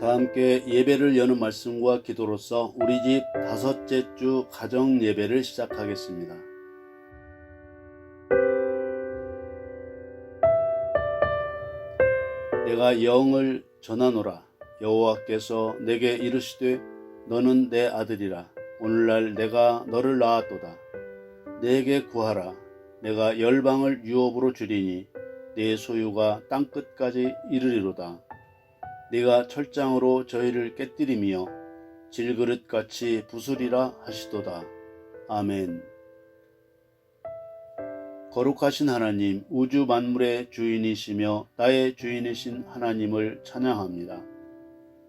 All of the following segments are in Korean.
함께 예배를 여는 말씀과 기도로서 우리 집 다섯째 주 가정 예배를 시작하겠습니다. 내가 영을 전하노라. 여호와께서 내게 이르시되 너는 내 아들이라. 오늘날 내가 너를 낳았도다. 내게 구하라. 내가 열방을 유업으로 주리니 내 소유가 땅 끝까지 이르리로다 네가 철장으로 저희를 깨뜨리며 질그릇같이 부수리라 하시도다 아멘 거룩하신 하나님 우주 만물의 주인이시며 나의 주인이신 하나님을 찬양합니다.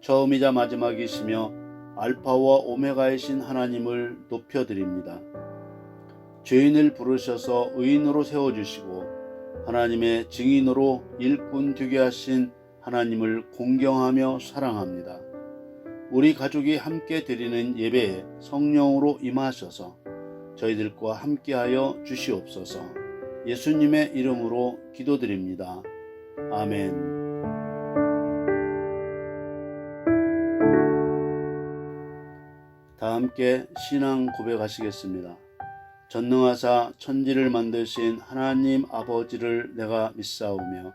처음이자 마지막이시며 알파와 오메가이신 하나님을 높여드립니다. 죄인을 부르셔서 의인으로 세워주시고 하나님의 증인으로 일꾼 되게 하신 하나님을 공경하며 사랑합니다. 우리 가족이 함께 드리는 예배에 성령으로 임하셔서 저희들과 함께하여 주시옵소서. 예수님의 이름으로 기도드립니다. 아멘. 다 함께 신앙 고백하시겠습니다. 전능하사 천지를 만드신 하나님 아버지를 내가 믿사오며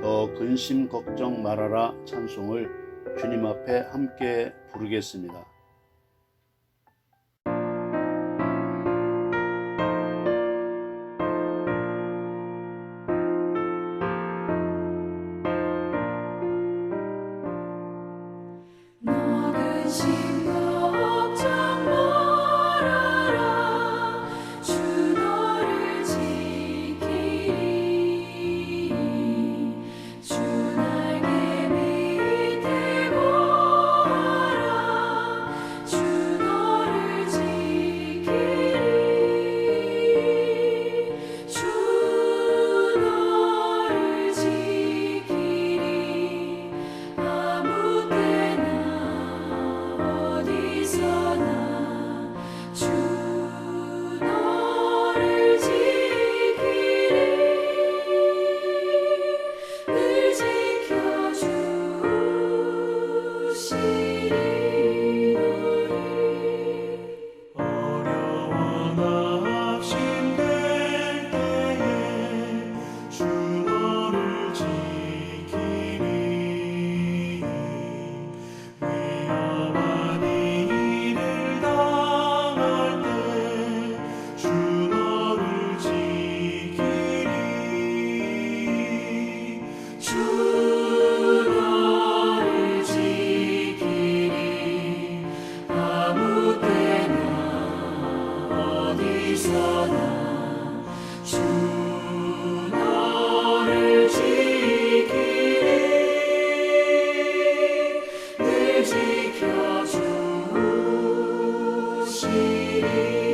더 근심 걱정 말아라 찬송을 주님 앞에 함께 부르겠습니다. 지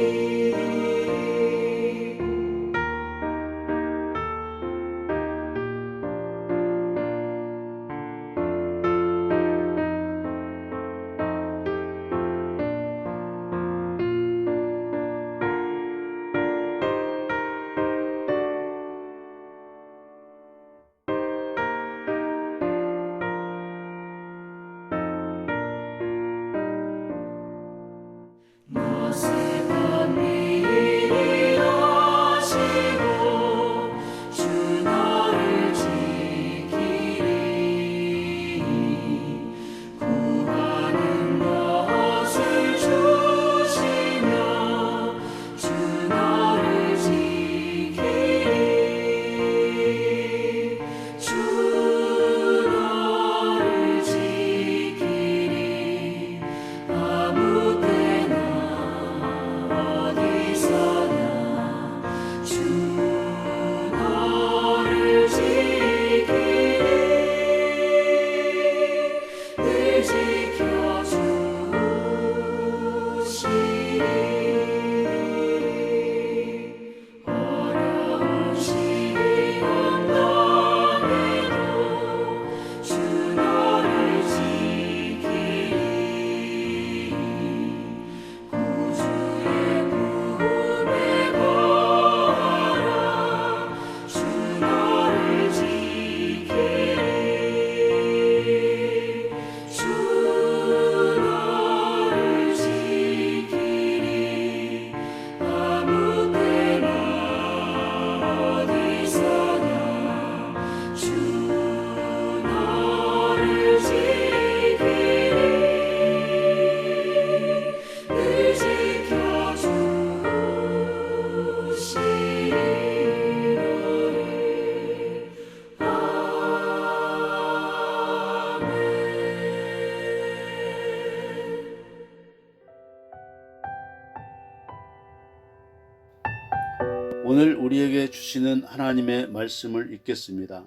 하나님의 말씀을 읽겠습니다.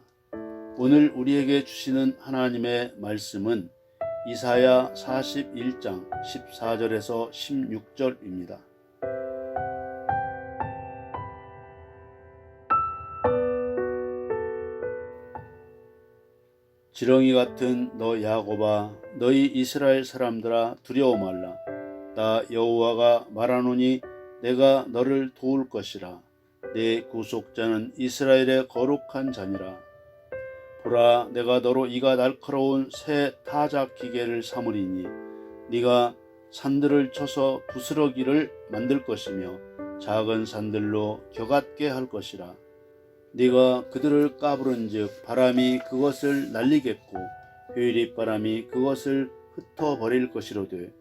오늘 우리에게 주시는 하나님의 말씀은 이사야 41장 14절에서 16절입니다. 지렁이 같은 너 야곱아 너희 이스라엘 사람들아 두려워 말라 나 여호와가 말하노니 내가 너를 도울 것이라 내 구속자는 이스라엘의 거룩한 자니라. 보라 내가 너로 이가 날카로운 새 타작 기계를 삼으리니 네가 산들을 쳐서 부스러기를 만들 것이며 작은 산들로 겨같게 할 것이라. 네가 그들을 까부른즉 바람이 그것을 날리겠고 회리 바람이 그것을 흩어 버릴 것이로되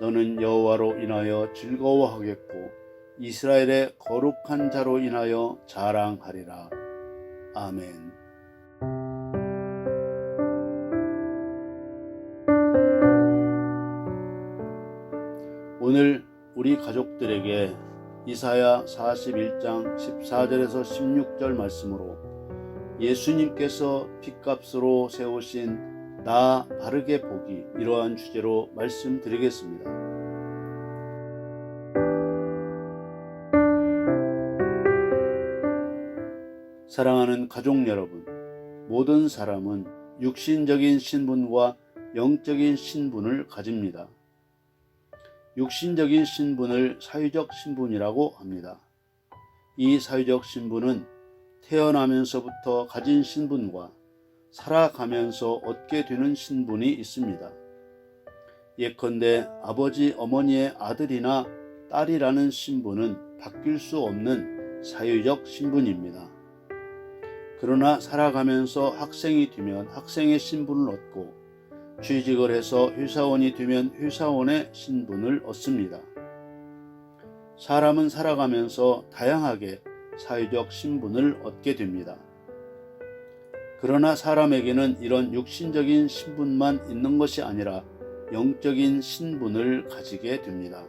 너는 여호와로 인하여 즐거워하겠고 이스라엘의 거룩한 자로 인하여 자랑하리라 아멘. 오늘 우리 가족들에게 이사야 41장 14절에서 16절 말씀으로 예수님께서 핏값으로 세우신 나 바르게 보기 이러한 주제로 말씀드리겠습니다. 사랑하는 가족 여러분, 모든 사람은 육신적인 신분과 영적인 신분을 가집니다. 육신적인 신분을 사회적 신분이라고 합니다. 이 사회적 신분은 태어나면서부터 가진 신분과 살아가면서 얻게 되는 신분이 있습니다. 예컨대 아버지 어머니의 아들이나 딸이라는 신분은 바뀔 수 없는 사회적 신분입니다. 그러나 살아가면서 학생이 되면 학생의 신분을 얻고 취직을 해서 회사원이 되면 회사원의 신분을 얻습니다. 사람은 살아가면서 다양하게 사회적 신분을 얻게 됩니다. 그러나 사람에게는 이런 육신적인 신분만 있는 것이 아니라 영적인 신분을 가지게 됩니다.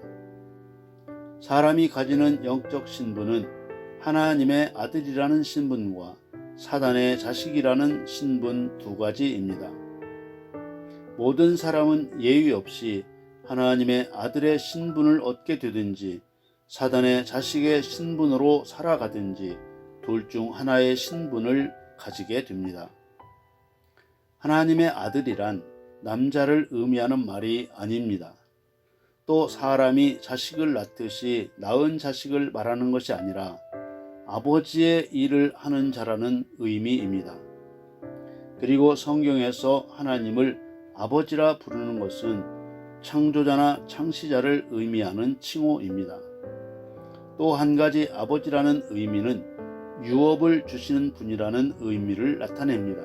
사람이 가지는 영적 신분은 하나님의 아들이라는 신분과 사단의 자식이라는 신분 두 가지입니다. 모든 사람은 예외 없이 하나님의 아들의 신분을 얻게 되든지 사단의 자식의 신분으로 살아가든지 둘 중 하나의 신분을 가지게 됩니다. 하나님의 아들이란 남자를 의미하는 말이 아닙니다. 또 사람이 자식을 낳듯이 낳은 자식을 말하는 것이 아니라 아버지의 일을 하는 자라는 의미입니다. 그리고 성경에서 하나님을 아버지라 부르는 것은 창조자나 창시자를 의미하는 칭호입니다. 또 한 가지 아버지라는 의미는 유업을 주시는 분이라는 의미를 나타냅니다.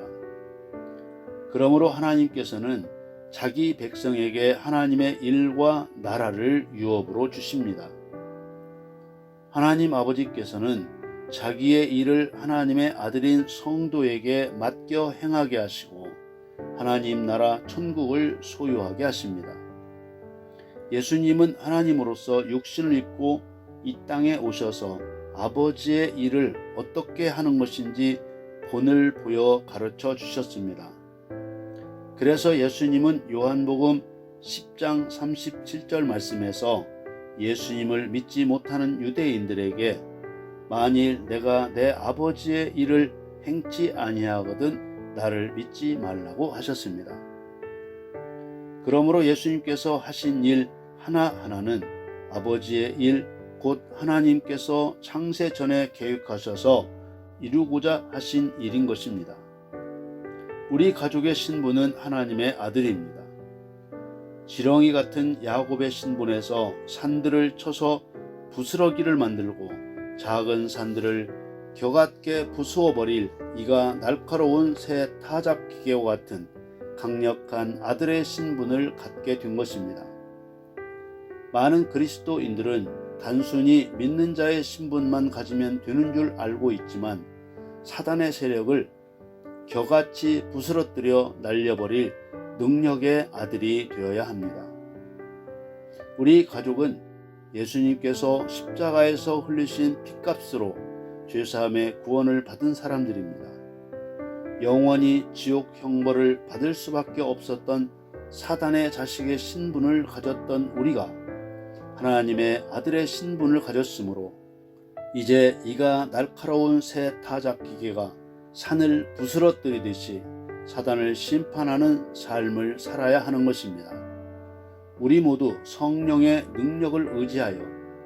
그러므로 하나님께서는 자기 백성에게 하나님의 일과 나라를 유업으로 주십니다. 하나님 아버지께서는 자기의 일을 하나님의 아들인 성도에게 맡겨 행하게 하시고 하나님 나라 천국을 소유하게 하십니다. 예수님은 하나님으로서 육신을 입고 이 땅에 오셔서 아버지의 일을 어떻게 하는 것인지 본을 보여 가르쳐 주셨습니다. 그래서 예수님은 요한복음 10장 37절 말씀에서 예수님을 믿지 못하는 유대인들에게 만일 내가 내 아버지의 일을 행치 아니하거든 나를 믿지 말라고 하셨습니다. 그러므로 예수님께서 하신 일 하나하나는 아버지의 일, 곧 하나님께서 창세 전에 계획하셔서 이루고자 하신 일인 것입니다. 우리 가족의 신분은 하나님의 아들입니다. 지렁이 같은 야곱의 신분에서 산들을 쳐서 부스러기를 만들고 작은 산들을 겨같게 부수어 버릴 이가 날카로운 새 타작 기계와 같은 강력한 아들의 신분을 갖게 된 것입니다. 많은 그리스도인들은 단순히 믿는 자의 신분만 가지면 되는 줄 알고 있지만 사단의 세력을 겨같이 부스러뜨려 날려버릴 능력의 아들이 되어야 합니다. 우리 가족은 예수님께서 십자가에서 흘리신 피값으로 죄사함의 구원을 받은 사람들입니다. 영원히 지옥 형벌을 받을 수밖에 없었던 사단의 자식의 신분을 가졌던 우리가 하나님의 아들의 신분을 가졌으므로 이제 이가 날카로운 새 타작 기계가 산을 부스러뜨리듯이 사단을 심판하는 삶을 살아야 하는 것입니다. 우리 모두 성령의 능력을 의지하여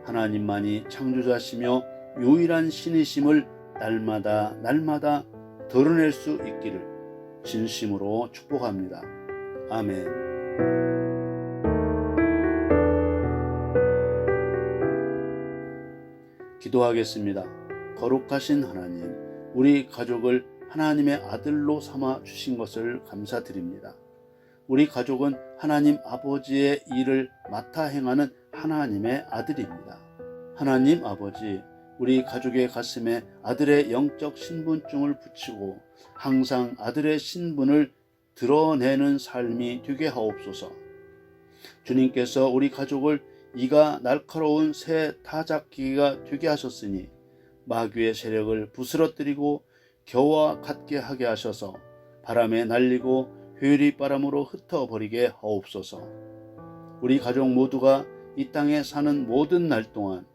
하나님만이 창조자시며 유일한 신이심을 날마다 날마다 드러낼 수 있기를 진심으로 축복합니다. 아멘. 기도하겠습니다. 거룩하신 하나님, 우리 가족을 하나님의 아들로 삼아 주신 것을 감사드립니다. 우리 가족은 하나님 아버지의 일을 맡아 행하는 하나님의 아들입니다. 하나님 아버지, 우리 가족의 가슴에 아들의 영적 신분증을 붙이고 항상 아들의 신분을 드러내는 삶이 되게 하옵소서. 주님께서 우리 가족을 이가 날카로운 새 타작기가 되게 하셨으니 마귀의 세력을 부스러뜨리고 겨와 같게 하게 하셔서 바람에 날리고 회리 바람으로 흩어버리게 하옵소서. 우리 가족 모두가 이 땅에 사는 모든 날 동안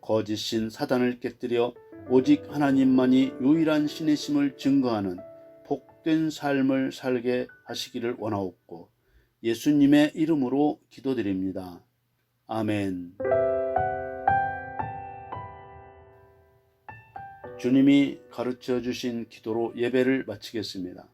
거짓신 사단을 깨뜨려 오직 하나님만이 유일한 신이심을 증거하는 복된 삶을 살게 하시기를 원하옵고 예수님의 이름으로 기도드립니다. 아멘. 주님이 가르쳐 주신 기도로 예배를 마치겠습니다.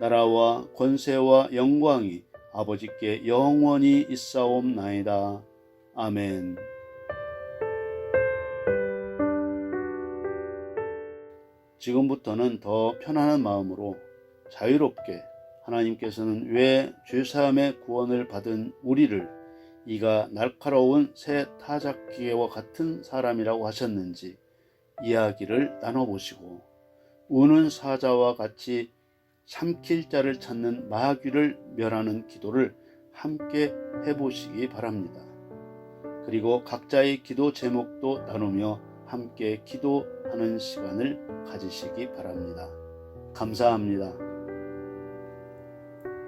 나라와 권세와 영광이 아버지께 영원히 있사옵나이다. 아멘. 지금부터는 더 편안한 마음으로 자유롭게 하나님께서는 왜 죄사함의 구원을 받은 우리를 이가 날카로운 새 타작기계와 같은 사람이라고 하셨는지 이야기를 나눠보시고 우는 사자와 같이 삼킬 자를 찾는 마귀를 멸하는 기도를 함께 해보시기 바랍니다. 그리고 각자의 기도 제목도 나누며 함께 기도하는 시간을 가지시기 바랍니다. 감사합니다.